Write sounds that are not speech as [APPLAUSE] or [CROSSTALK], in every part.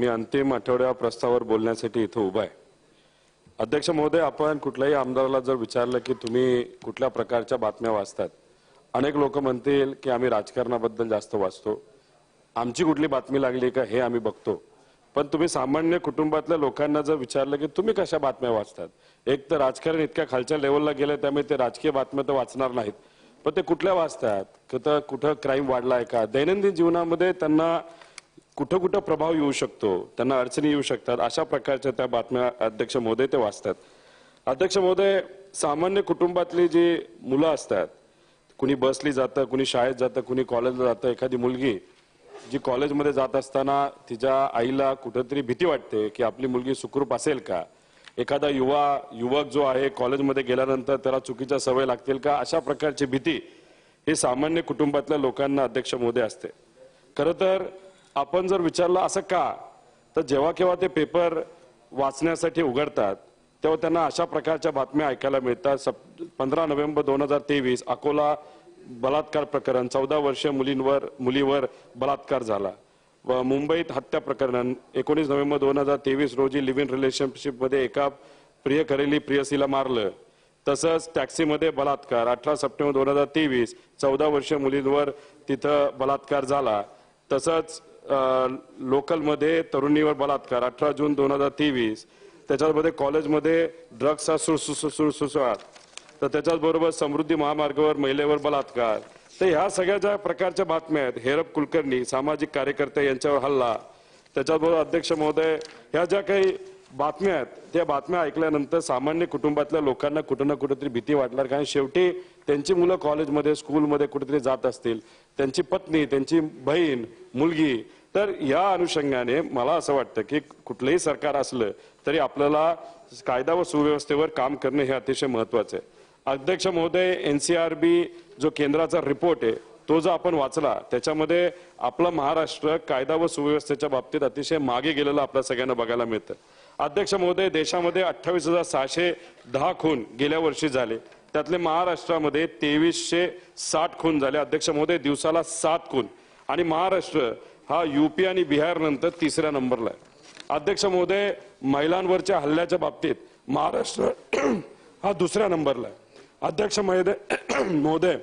मी अंतिम आठवड्या प्रस्तावावर बोलण्यासाठी इथं उभा आहे. अध्यक्ष महोदय आपण कुठल्याही आमदाराला जर विचारलं की तुम्ही कुठल्या प्रकारच्या बातम्या वाचतात अनेक लोक म्हणतील की आम्ही राजकारणाबद्दल जास्त वाचतो. आमची कुठली बातमी लागली का हे आम्ही बघतो. पण तुम्ही सामान्य कुटुंबातल्या लोकांना जर विचारलं की तुम्ही कशा बातम्या वाचतात? एक तर राजकारण इतक्या खालच्या लेवलला गेलं त्यामुळे ते राजकीय बातम्या तर वाचणार नाहीत. पण ते कुठल्या वाचतात? कुठं कुठं क्राईम वाढलाय का? दैनंदिन जीवनामध्ये त्यांना कुठं कुठं प्रभाव येऊ शकतो त्यांना अडचणी येऊ शकतात. अशा प्रकारच्या त्या बातम्या अध्यक्ष महोदय ते वाचतात. अध्यक्ष महोदय सामान्य कुटुंबातली जी मुलं असतात कुणी बसली जातं कुणी शाळेत जातं कुणी कॉलेजला जातं एखादी मुलगी जी कॉलेजमध्ये जात असताना तिच्या आईला कुठंतरी भीती वाटते की आपली मुलगी सुखरूप असेल का? एखादा युवा युवक जो आहे कॉलेजमध्ये गेल्यानंतर त्याला चुकीच्या सवय लागतील का? अशा प्रकारची भीती ही सामान्य कुटुंबातल्या लोकांना अध्यक्ष मोदे असते. खरं तर आपण जर विचारलं असं का तर जेव्हा केव्हा ते पेपर वाचण्यासाठी उघडतात तेव्हा त्यांना अशा प्रकारच्या बातम्या ऐकायला मिळतात. सप पंधरा नोव्हेंबर दोन हजार तेवीस अकोला बलात्कार प्रकरण चौदा वर्ष मुलींवर मुलीवर बलात्कार झाला. व मुंबईत हत्या प्रकरण एकोणीस नोव्हेंबर दोन हजार तेवीस रोजी लिव्ह इन रिलेशनशिपमध्ये एका प्रियकरेली प्रियसीला मारलं. तसंच टॅक्सीमध्ये बलात्कार अठरा सप्टेंबर दोन हजार तेवीस चौदा वर्ष मुलींवर तिथं बलात्कार झाला. तसंच लोकलमध्ये तरुणीवर बलात्कार अठरा जून दोन हजार तेवीस. त्याच्यामध्ये कॉलेजमध्ये ड्रग्सचा सुळसुळाट तर त्याच्याचबरोबर समृद्धी महामार्गावर महिलेवर बलात्कार. तर ह्या सगळ्या ज्या प्रकारच्या बातम्या आहेत हेरब कुलकर्णी सामाजिक कार्यकर्ते यांच्यावर हल्ला त्याच्याबरोबर अध्यक्ष महोदय ह्या ज्या काही बातम्या आहेत त्या बातम्या ऐकल्यानंतर सामान्य कुटुंबातल्या लोकांना कुठं ना कुठंतरी भीती वाटणार. कारण शेवटी त्यांची मुलं कॉलेजमध्ये स्कूलमध्ये कुठेतरी जात असतील त्यांची पत्नी त्यांची बहीण मुलगी तर या अनुषंगाने मला असं वाटतं की कुठलंही सरकार असलं तरी आपल्याला कायदा व सुव्यवस्थेवर काम करणे हे अतिशय महत्वाचं आहे. अध्यक्ष महोदय एनसीआरबी जो केंद्राचा रिपोर्ट आहे तो जो आपण वाचला त्याच्यामध्ये आपला महाराष्ट्र कायदा व सुव्यवस्थेच्या बाबतीत अतिशय मागे गेलेलं आपल्या सगळ्यांना बघायला मिळतं. अध्यक्ष महोदय देशामध्ये अठ्ठावीस हजार सहाशे दहा खून गेल्या वर्षी झाले. त्यातले महाराष्ट्रामध्ये तेवीसशे साठ खून झाले. अध्यक्ष महोदय दिवसाला सात खून. आणि महाराष्ट्र हा युपी आणि बिहार नंतर तिसऱ्या नंबरला आहे. अध्यक्ष महोदय महिलांवरच्या हल्ल्याच्या बाबतीत महाराष्ट्र [CLEARS THROAT] हा दुसऱ्या नंबरला आहे. अध्यक्ष महोदय महोदय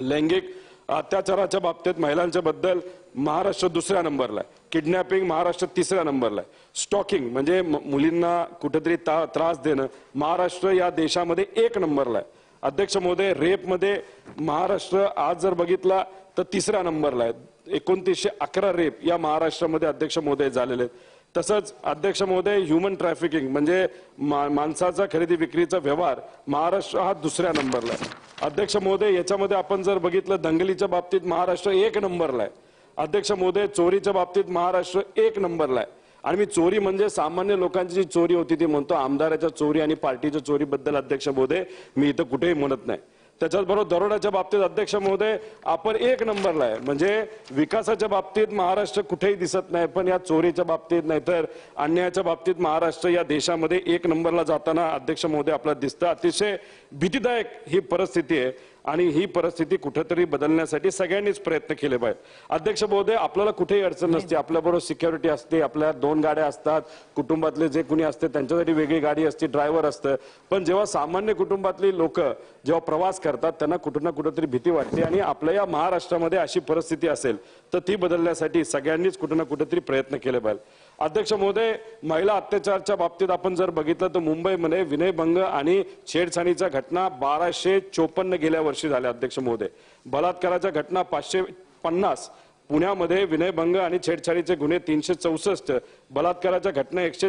लैंगिक अत्याचाराच्या बाबतीत महिलांच्या बद्दल महाराष्ट्र दुसऱ्या नंबरला आहे. किडनॅपिंग महाराष्ट्र तिसऱ्या नंबरला आहे. स्टॉकिंग म्हणजे मुलींना कुठेतरी त्रास देणं महाराष्ट्र या देशामध्ये एक नंबरला आहे. अध्यक्ष महोदय रेपमध्ये महाराष्ट्र आज जर बघितला तर तिसऱ्या नंबरला आहे. एकोणतीसशे अकरा रेप या महाराष्ट्रामध्ये अध्यक्ष महोदय झालेले आहेत. तसंच अध्यक्ष महोदय ह्युमन ट्रॅफिकिंग म्हणजे मा- माणसाचा खरेदी विक्रीचा व्यवहार महाराष्ट्र हा दुसऱ्या नंबरला आहे. अध्यक्ष महोदय याच्यामध्ये आपण जर बघितलं दंगलीच्या बाबतीत महाराष्ट्र एक नंबरला आहे. अध्यक्ष महोदय चोरीच्या बाबतीत महाराष्ट्र एक नंबरला आहे. आणि मी चोरी म्हणजे सामान्य लोकांची जी चोरी होती ती म्हणतो आमदाराच्या चोरी आणि पार्टीच्या चोरीबद्दल अध्यक्ष महोदय. मी इथं कुठेही म्हणत नाही. त्याच्याचबरोबर दरोड्याच्या बाबतीत अध्यक्ष महोदय आपण एक नंबरला आहे. म्हणजे विकासाच्या बाबतीत महाराष्ट्र कुठेही दिसत नाही पण या चोरीच्या बाबतीत नाहीतर अन्यायाच्या बाबतीत महाराष्ट्र या देशामध्ये एक नंबरला जाताना अध्यक्ष महोदय आपल्याला दिसतं अतिशय भीतीदायक ही परिस्थिती आहे. आणि ही परिस्थिती कुठेतरी बदलण्यासाठी सगळ्यांनीच प्रयत्न केले पाहिजे. अध्यक्ष महोदय आपल्याला कुठेही अडचण नसते. आपल्याबरोबर सिक्युरिटी असते आपल्या दोन गाड्या असतात कुटुंबातले जे कुणी असते त्यांच्यासाठी वेगळी गाडी असते ड्रायव्हर असतं. पण जेव्हा सामान्य कुटुंबातली लोक जेव्हा प्रवास करतात त्यांना कुठं ना कुठंतरी भीती वाटते आणि आपल्या या महाराष्ट्रामध्ये अशी परिस्थिती असेल तर ती बदलण्यासाठी सगळ्यांनीच कुठं ना कुठेतरी प्रयत्न केले पाहिजे. अध्यक्ष महोदय महिला अत्याचारच्या बाबतीत आपण जर बघितलं तर मुंबईमध्ये विनयभंग आणि छेडछाणीच्या घटना बाराशे चोपन्न गेल्या वर्षी झाल्या अध्यक्ष महोदय. बलात्काराच्या घटना पाचशे पन्नास पुण्यामध्ये विनयभंग आणि छेडछाडीचे गुन्हे तीनशे चौसष्ट बलात्काराच्या घटना एकशे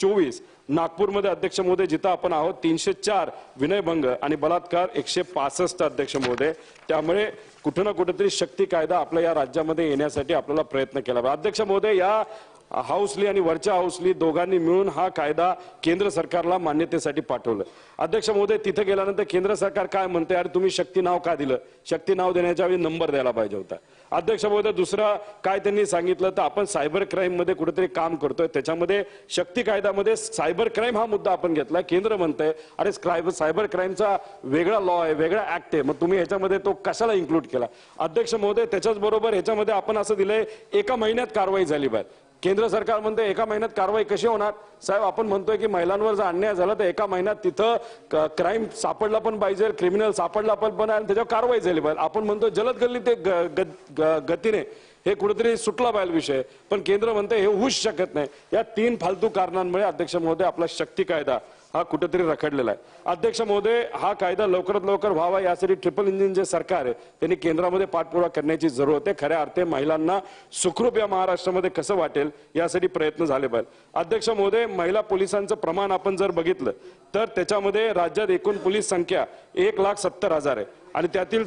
चोवीस नागपूरमध्ये अध्यक्ष महोदय जिथं आपण आहोत तीनशे चार विनयभंग आणि बलात्कार एकशे पासष्ट अध्यक्ष महोदय. त्यामुळे कुठं ना कुठेतरी शक्ती कायदा आपल्या या राज्यामध्ये येण्यासाठी आपल्याला प्रयत्न केला पाहिजे. अध्यक्ष महोदय या हाऊसली आणि वरच्या हाऊसली दोघांनी मिळून हा कायदा केंद्र सरकारला मान्यतेसाठी पाठवलं. अध्यक्ष महोदय तिथे गेल्यानंतर केंद्र सरकार काय म्हणते अरे तुम्ही शक्ती नाव का दिलं? शक्ती नाव देण्याच्या वेळी नंबर द्यायला पाहिजे होता. अध्यक्ष महोदय दुसरा काय त्यांनी सांगितलं? तर आपण सायबर क्राईममध्ये कुठेतरी काम करतोय. त्याच्यामध्ये शक्ती कायद्यामध्ये सायबर क्राईम हा मुद्दा आपण घेतला. केंद्र म्हणतंय अरे स्क्राईब- सायबर क्राईमचा वेगळा लॉ आहे वेगळा ऍक्ट आहे. मग तुम्ही ह्याच्यामध्ये तो कशाला इन्क्लूड केला? अध्यक्ष महोदय त्याच्याच बरोबर ह्याच्यामध्ये आपण असं दिलंय एका महिन्यात कारवाई झाली पाहिजे केंद्र सरकार म्हणते एका महिन्यात कारवाई कशी होणार? साहेब आपण म्हणतोय की महिलांवर जर अन्याय झाला तर एका महिन्यात तिथं क्राईम सापडला पण पाहिजे क्रिमिनल सापडला पण पण आणि त्याच्यावर कारवाई झाली पाहिजे. आपण म्हणतो जलद गल्ली ते ग- ग- ग- गतीने हे कुठेतरी सुटला पाहिजे विषय. पण केंद्र म्हणते हे होऊच शकत नाही. या तीन फालतू कारणांमुळे अध्यक्ष महोदय आपला शक्ती कायदा हा कुठेतरी रखडलेला आहे. अध्यक्ष महोदय हा कायदा लवकरात लवकर व्हावा यासाठी ट्रिपल इंजिन जे सरकार आहे त्यांनी केंद्रामध्ये पाठपुरावा करण्याची जरूरत आहे. खऱ्या अर्थे महिलांना सुखरूप या महाराष्ट्रामध्ये कसं वाटेल यासाठी प्रयत्न झाले पाहिजे. अध्यक्ष महोदय महिला पोलिसांचं प्रमाण आपण जर बघितलं तर त्याच्यामध्ये राज्यात एकूण पोलीस संख्या एक लाख सत्तर हजार आहे. आणि त्यातील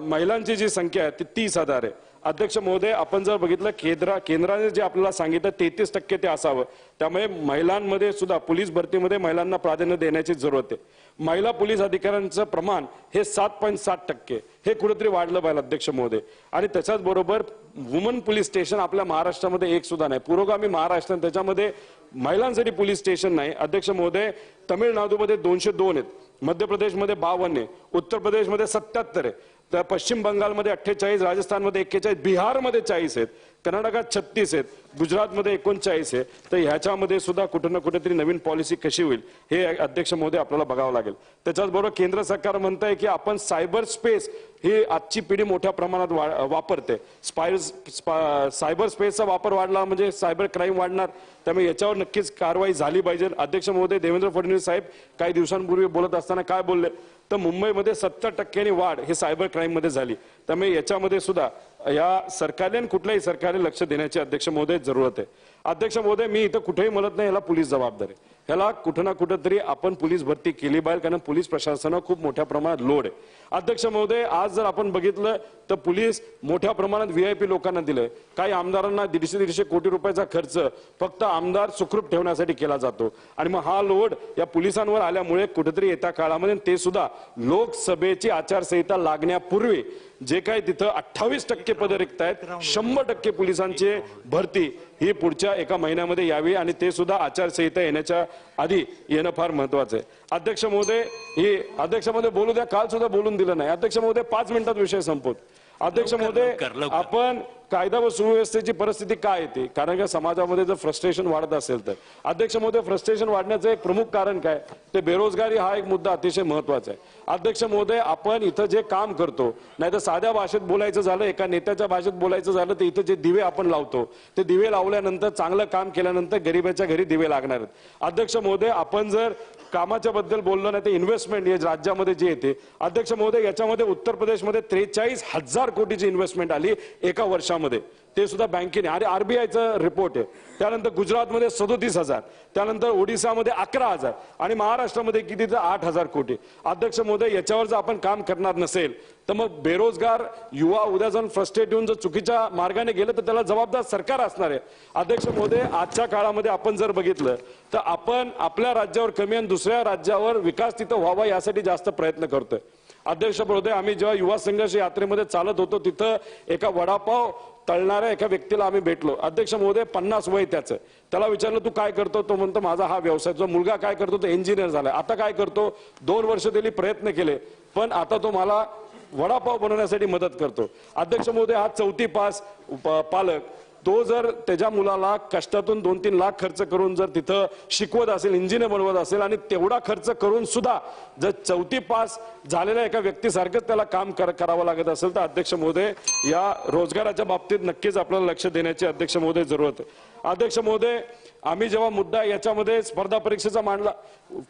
महिलांची जी संख्या आहे ती तीस हजार आहे. अध्यक्ष महोदय आपण जर बघितलं केंद्रा केंद्राने जे आपल्याला सांगितलं तेहतीस टक्के ते असावं. त्यामुळे महिलांमध्ये सुद्धा पोलीस भरतीमध्ये महिलांना प्राधान्य देण्याची जरूरत आहे. महिला पोलीस अधिकाऱ्यांचं प्रमाण हे सात पॉईंट सात टक्के. हे कुठेतरी वाढलं पाहिजे अध्यक्ष महोदय. आणि त्याच्याच बरोबर वुमन पोलीस स्टेशन आपल्या महाराष्ट्रामध्ये एक सुद्धा नाही. पुरोगामी महाराष्ट्र आणि त्याच्यामध्ये महिलांसाठी पोलीस स्टेशन नाही. अध्यक्ष महोदय तमिळनाडूमध्ये दोनशे दोन आहेत. मध्य प्रदेशमध्ये बावन्न आहे. उत्तर प्रदेशमध्ये सत्याहत्तर आहे. तर पश्चिम बंगालमध्ये अठ्ठेचाळीस राजस्थानमध्ये एक्केचाळीस बिहारमध्ये चाळीस आहेत कर्नाटकात छत्तीस आहेत. गुजरातमध्ये एकोणचाळीस आहे. तर ह्याच्यामध्ये सुद्धा कुठं ना कुठेतरी नवीन पॉलिसी कशी होईल हे अध्यक्ष महोदय आपल्याला बघावं लागेल. त्याच्याचबरोबर केंद्र सरकार म्हणतंय की आपण सायबर स्पेस ही आजची पिढी मोठ्या प्रमाणात वा- वापरते. स्पाय स्पा- सायबर स्पेसचा वापर वाढला म्हणजे सायबर क्राईम वाढणार. त्यामुळे याच्यावर नक्कीच कारवाई झाली पाहिजे. अध्यक्ष महोदय देवेंद्र फडणवीस साहेब काही दिवसांपूर्वी बोलत असताना काय बोलले? तर मुंबईमध्ये सत्तर टक्क्यांनी वाढ हे सायबर क्राईममध्ये झाली. त्यामुळे याच्यामध्ये सुद्धा या सरकारने आणि कुठल्याही सरकारने लक्ष देण्याचे अध्यक्ष महोदय जरूरत आहे. अध्यक्ष महोदय मी इथं कुठेही म्हणत नाही याला पोलीस जबाबदार आहे. ह्याला कुठं ना कुठंतरी आपण पोलीस भरती केली पाहिजे कारण पोलीस प्रशासनावर खूप मोठ्या प्रमाणात लोड आहे. अध्यक्ष महोदय आज जर आपण बघितलं तर पोलीस मोठ्या प्रमाणात व्हीआयपी लोकांना दिलं काही आमदारांना दीडशे दीडशे कोटी रुपयाचा खर्च फक्त आमदार सुखरूप ठेवण्यासाठी केला जातो. आणि मग हा लोड या पोलिसांवर आल्यामुळे कुठेतरी येत्या काळामध्ये ते सुद्धा लोकसभेची आचारसंहिता लागण्यापूर्वी जे काही तिथं अठ्ठावीस टक्के पद रिक्त आहेत शंभर टक्के पोलिसांची भरती. ही पुढच्या एका महिन्यामध्ये यावी आणि ते सुद्धा आचारसंहिता येण्याच्या आधी येणं फार महत्वाचं आहे. अध्यक्ष महोदय ही अध्यक्ष महोदय बोलू द्या काल सुद्धा बोलून दिलं नाही. अध्यक्ष महोदय पाच मिनिटात विषय संपवत. अध्यक्ष महोदय. आपण कायदा व सुव्यवस्थेची परिस्थिती काय येते कारण का समाजामध्ये जर फ्रस्ट्रेशन वाढत असेल तर. अध्यक्ष महोदय फ्रस्ट्रेशन वाढण्याचं एक प्रमुख कारण काय? ते बेरोजगारी हा एक मुद्दा अतिशय महत्त्वाचा आहे. अध्यक्ष महोदय आपण इथं जे काम करतो नाही तर साध्या भाषेत बोलायचं झालं एका नेत्याच्या भाषेत बोलायचं झालं तर इथं जे दिवे आपण लावतो ते दिवे लावल्यानंतर चांगलं काम केल्यानंतर गरिबाच्या घरी दिवे लागणार आहेत. अध्यक्ष महोदय आपण जर कामाच्या बद्दल बोललो नाही तर इन्व्हेस्टमेंट हे राज्यामध्ये जे येते अध्यक्ष महोदय याच्यामध्ये उत्तर प्रदेशमध्ये त्रेचाळीस हजार कोटीची इन्व्हेस्टमेंट आली एका वर्षामध्ये. ते सुद्धा बँकेने. आणि आरबीआयचं रिपोर्ट आहे. त्यानंतर गुजरातमध्ये सदोतीस हजार. त्यानंतर ओडिसामध्ये अकरा हजार. आणि महाराष्ट्रामध्ये किती तर आठ हजार कोटी. अध्यक्ष महोदय याच्यावर जर आपण काम करणार नसेल तर मग बेरोजगार युवा उद्या जाऊन फ्रस्ट्रेट होऊन जर चुकीच्या मार्गाने गेलं तर त्याला जबाबदार सरकार असणार आहे. अध्यक्ष महोदय आजच्या काळामध्ये आपण जर बघितलं तर आपण आपल्या राज्यावर कमी आणि दुसऱ्या राज्यावर विकास तिथं व्हावा यासाठी जास्त प्रयत्न करतोय. अध्यक्ष महोदय आम्ही जेव्हा युवा संघर्ष यात्रेमध्ये चालत होतो तिथं एका वडापाव तळणाऱ्या एका व्यक्तीला आम्ही भेटलो. अध्यक्ष महोदय पन्नास वय त्याचं. त्याला विचारलं तू काय करतो? तो म्हणतो माझा हा व्यवसाय जो मुलगा काय करतो तो इंजिनियर झाला आता काय करतो? दोन वर्ष त्यांनी प्रयत्न केले पण आता तो मला वडापाव बनवण्यासाठी मदत करतो. अध्यक्ष महोदय हा चौथी पास पालक. तो जर त्याच्या मुलाला कष्टातून दोन तीन लाख खर्च करून जर तिथं शिकवत असेल इंजिनियर बनवत असेल आणि तेवढा खर्च करून सुद्धा जर चौथी पास झालेल्या एका व्यक्तीसारखंच त्याला काम कर- करावं लागत असेल तर अध्यक्ष महोदय या रोजगाराच्या बाबतीत नक्कीच आपल्याला लक्ष देण्याची अध्यक्ष महोदय जरूरत आहे. अध्यक्ष महोदय आम्ही जेव्हा मुद्दा याच्यामध्ये स्पर्धा परीक्षेचा मांडला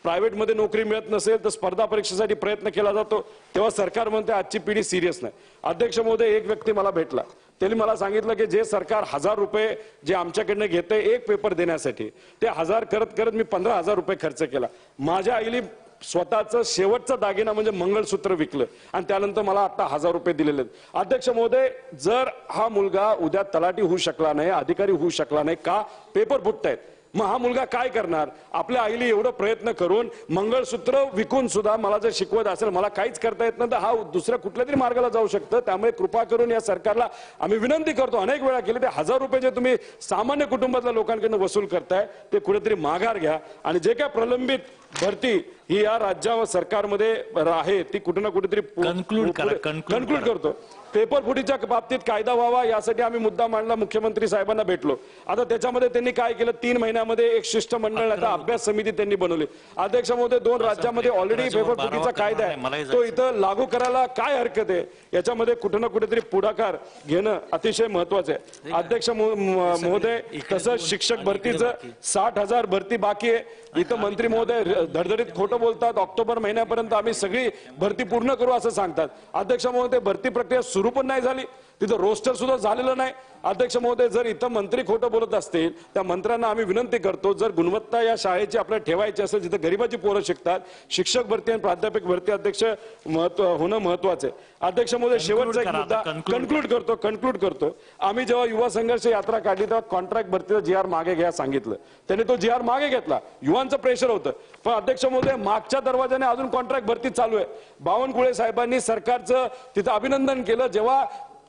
प्रायव्हेटमध्ये नोकरी मिळत नसेल तर स्पर्धा परीक्षेसाठी प्रयत्न केला जातो तेव्हा सरकार म्हणते आजची पिढी सिरियस नाही. अध्यक्ष महोदय एक व्यक्ती मला भेटला. त्यांनी मला सांगितलं की जे सरकार हजार रुपये जे आमच्याकडनं घेते एक पेपर देण्यासाठी ते हजार करत करत मी पंधरा हजार रुपये खर्च केला. माझ्या आईली स्वतःचं शेवटचा दागिना म्हणजे मंगळसूत्र विकलं आणि त्यानंतर मला आता हजार रुपये दिलेले आहेत. अध्यक्ष महोदय जर हा मुलगा उद्या तलाठी होऊ शकला नाही अधिकारी होऊ शकला नाही का? पेपर फुटतायत. मग हा मुलगा काय करणार? आपल्या आईली एवढं प्रयत्न करून मंगळसूत्र विकून सुद्धा मला जर शिकवत असेल मला काहीच करता येत नाही तर हा दुसऱ्या कुठल्या तरी मार्गाला जाऊ शकतं. त्यामुळे कृपा करून या सरकारला आम्ही विनंती करतो. अनेक वेळा केली ते हजार रुपये जे तुम्ही सामान्य कुटुंबातल्या लोकांकडून वसूल करताय ते कुठेतरी माघार घ्या. आणि जे काय प्रलंबित भरती ही या राज्या सरकारमध्ये आहे ती कुठे ना कुठेतरी कन्क्लूड करा. करतो. पेपर फुटीच्या बाबतीत कायदा व्हावा यासाठी आम्ही मुद्दा मांडला मुख्यमंत्री साहेबांना भेटलो. आता त्याच्यामध्ये त्यांनी काय केलं? तीन महिन्यामध्ये एक शिष्टमंडळ आता अभ्यास समिती त्यांनी बनवली. अध्यक्ष महोदय दोन राज्यामध्ये ऑलरेडी पेपर फुटीचा कायदा आहे. तो इथं लागू करायला काय हरकत आहे? याच्यामध्ये कुठं ना कुठेतरी पुढाकार घेणं अतिशय महत्वाचं आहे. अध्यक्ष महोदय इकडे तसं दोन शिक्षक भरतीचं. साठ हजार भरती बाकी आहे. इथं मंत्री महोदय धडधडीत खोटं बोलतात ऑक्टोबर महिन्यापर्यंत आम्ही सगळी भरती पूर्ण करू असं सांगतात. अध्यक्ष ते भरती प्रक्रिया सुरू पण नाही झाली. तिथं रोस्टर सुद्धा झालेलं नाही. अध्यक्ष महोदय जर इथं मंत्री खोटं बोलत असतील त्या मंत्र्यांना आम्ही विनंती करतो जर गुणवत्ता या शाळेची आपल्याला ठेवायची असेल जिथं गरीबाची पोरं शिकतात शिक्षक भरती आणि प्राध्यापक भरती अध्यक्ष महत्त्व होणं महत्वाचं आहे. अध्यक्ष महोदय शेवटचा एक मुद्दा कन्क्लूड करतो कन्क्लूड करतो. आम्ही जेव्हा युवा संघर्ष यात्रा काढली तेव्हा कॉन्ट्रॅक्ट भरतीचा जी आर मागे घ्या सांगितलं. त्यांनी तो जी आर मागे घेतला. युवांचं प्रेशर होतं. पण अध्यक्ष महोदय मागच्या दरवाजाने अजून कॉन्ट्रॅक्ट भरती चालू आहे. बावनकुळे साहेबांनी सरकारचं तिथं अभिनंदन केलं. जेव्हा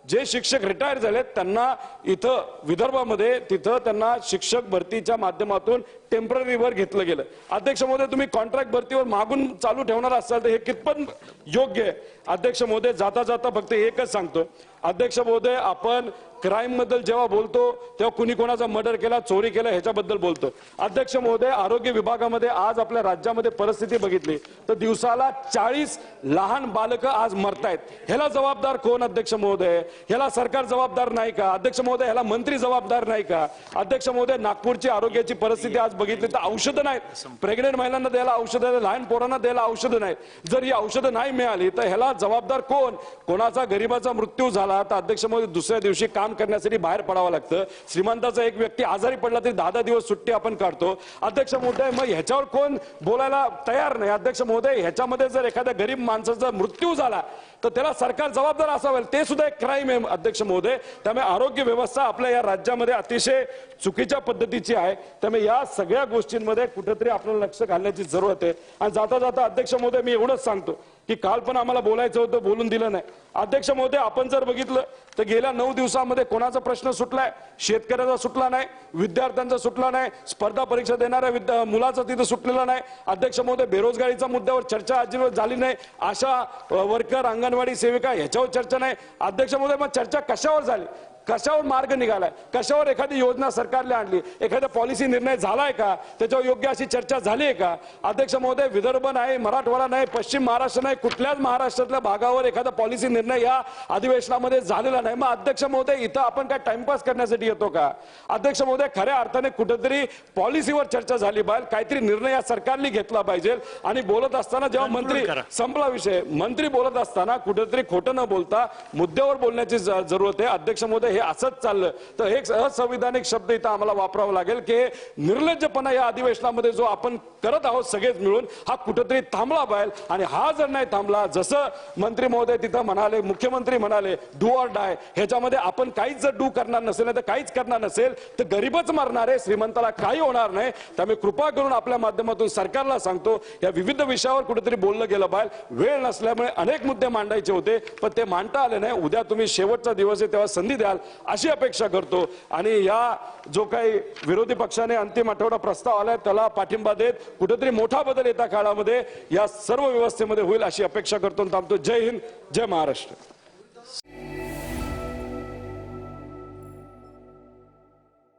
जे शिक्षक रिटायर झालेत त्यांना इथं विदर्भामध्ये तिथं त्यांना शिक्षक भरतीच्या माध्यमातून टेम्पररीवर घेतलं गेलं. अध्यक्ष महोदय तुम्ही कॉन्ट्रॅक्ट भरतीवर मागून चालू ठेवणार असाल तर हे कितपत योग्य आहे? अध्यक्ष महोदय जाता जाता फक्त एकच सांगतो. अध्यक्ष महोदय आपण क्राईमबद्दल जेव्हा बोलतो तेव्हा कुणी कोणाचा मर्डर केला चोरी केला ह्याच्याबद्दल बोलतो. अध्यक्ष महोदय आरोग्य विभागामध्ये आज आपल्या राज्यामध्ये परिस्थिती बघितली. तर दिवसाला चाळीस लहान बालकं आज मरतायत. ह्याला जबाबदार कोण अध्यक्ष महोदय? ह्याला सरकार जबाबदार नाही का? अध्यक्ष महोदय ह्याला मंत्री जबाबदार नाही का? अध्यक्ष महोदय नागपूरची आरोग्याची परिस्थिती आज बघितली तर औषधं नाहीत. प्रेग्नेंट महिलांना द्यायला औषधं लहान पोरांना द्यायला औषधं नाहीत. जर ही औषधं नाही मिळाली तर ह्याला जबाबदार कोण? कोणाचा गरीबाचा मृत्यू झाला तर अध्यक्ष महोदय दुसऱ्या दिवशी काम करण्यासाठी बाहेर पडावं लागतं. श्रीमंताचा एक व्यक्ती आजारी पडला तरी दहा दहा दिवस सुट्टी आपण काढतो. अध्यक्ष महोदय मग ह्याच्यावर कोण बोलायला तयार नाही? अध्यक्ष महोदय ह्याच्यामध्ये जर एखाद्या गरीब माणसाचा मृत्यू झाला तर त्याला सरकार जबाबदार असावेल ते सुद्धा एक क्राईम आहे अध्यक्ष महोदय. त्यामुळे आरोग्य व्यवस्था आपल्या या राज्यामध्ये अतिशय चुकीच्या पद्धतीची आहे. त्यामुळे या सगळ्या गोष्टींमध्ये कुठेतरी आपल्याला लक्ष घालण्याची जरूरत आहे. आणि जाता जाता अध्यक्ष महोदय मी एवढंच सांगतो की काल पण आम्हाला बोलायचं होतं बोलून दिलं नाही. अध्यक्ष महोदय आपण जर बघितलं तर गेल्या नऊ दिवसामध्ये कोणाचा प्रश्न सुटलाय? शेतकऱ्याचा सुटला नाही विद्यार्थ्यांचा सुटला नाही स्पर्धा परीक्षा देणाऱ्या मुलाचा तिथं सुटलेला नाही. अध्यक्ष महोदय बेरोजगारीच्या मुद्द्यावर चर्चा अजिबात झाली नाही. आशा वर्कर अंगणवाडी सेविका ह्याच्यावर चर्चा नाही. अध्यक्ष महोदय मग चर्चा कशावर झाली? कशावर मार्ग निघालाय? कशावर एखादी योजना सरकारने आणली? एखादा पॉलिसी निर्णय झालाय का? त्याच्यावर योग्य अशी चर्चा झाली आहे का? अध्यक्ष महोदय विदर्भ नाही मराठवाडा नाही पश्चिम महाराष्ट्र नाही कुठल्याच महाराष्ट्रातल्या भागावर एखादा पॉलिसी निर्णय या अधिवेशनामध्ये झालेला नाही. मग अध्यक्ष महोदय इथं आपण काय टाइमपास करण्यासाठी येतो का? अध्यक्ष महोदय खऱ्या अर्थाने कुठेतरी पॉलिसीवर चर्चा झाली पाहिजे काहीतरी निर्णय या सरकारने घेतला पाहिजे. आणि बोलत असताना जेव्हा मंत्री. संपला विषय मंत्री बोलत असताना कुठेतरी खोटं न बोलता मुद्द्यावर बोलण्याची जरूरत आहे. अध्यक्ष महोदय हे असंच चाललं. तर एक असंविधानिक शब्द इथं आम्हाला वापरावा लागेल की हे निर्लज्जपणा या अधिवेशनामध्ये जो आपण करत आहोत सगळेच मिळून हा कुठंतरी थांबला पाहिजे आणि हा जर नाही थांबला जसं मंत्री महोदय तिथं म्हणाले मुख्यमंत्री म्हणाले डू ऑर डाय ह्याच्यामध्ये आपण काहीच जर डू करणार नसेल तर काहीच करणार नसेल तर गरीबच मरणार आहे श्रीमंताला काही होणार नाही. त्यामुळे कृपा करून आपल्या माध्यमातून सरकारला सांगतो या विविध विषयावर कुठेतरी बोललं गेलं पाहिजे वेळ नसल्यामुळे अनेक मुद्दे मांडायचे होते पण ते मांडता आले नाही. उद्या तुम्ही शेवटचा दिवस आहे तेव्हा संधी द्याल. अशी अपेक्षा करतो. आणि या जो काही विरोधी पक्षाने अंतिम आठवडा प्रस्ताव आलाय त्याला पाठिंबा देत कुठेतरी मोठा बदल येत्या काळामध्ये या सर्व व्यवस्थेमध्ये होईल अशी अपेक्षा करतो आणि थांबतो. जय हिंद जय महाराष्ट्र.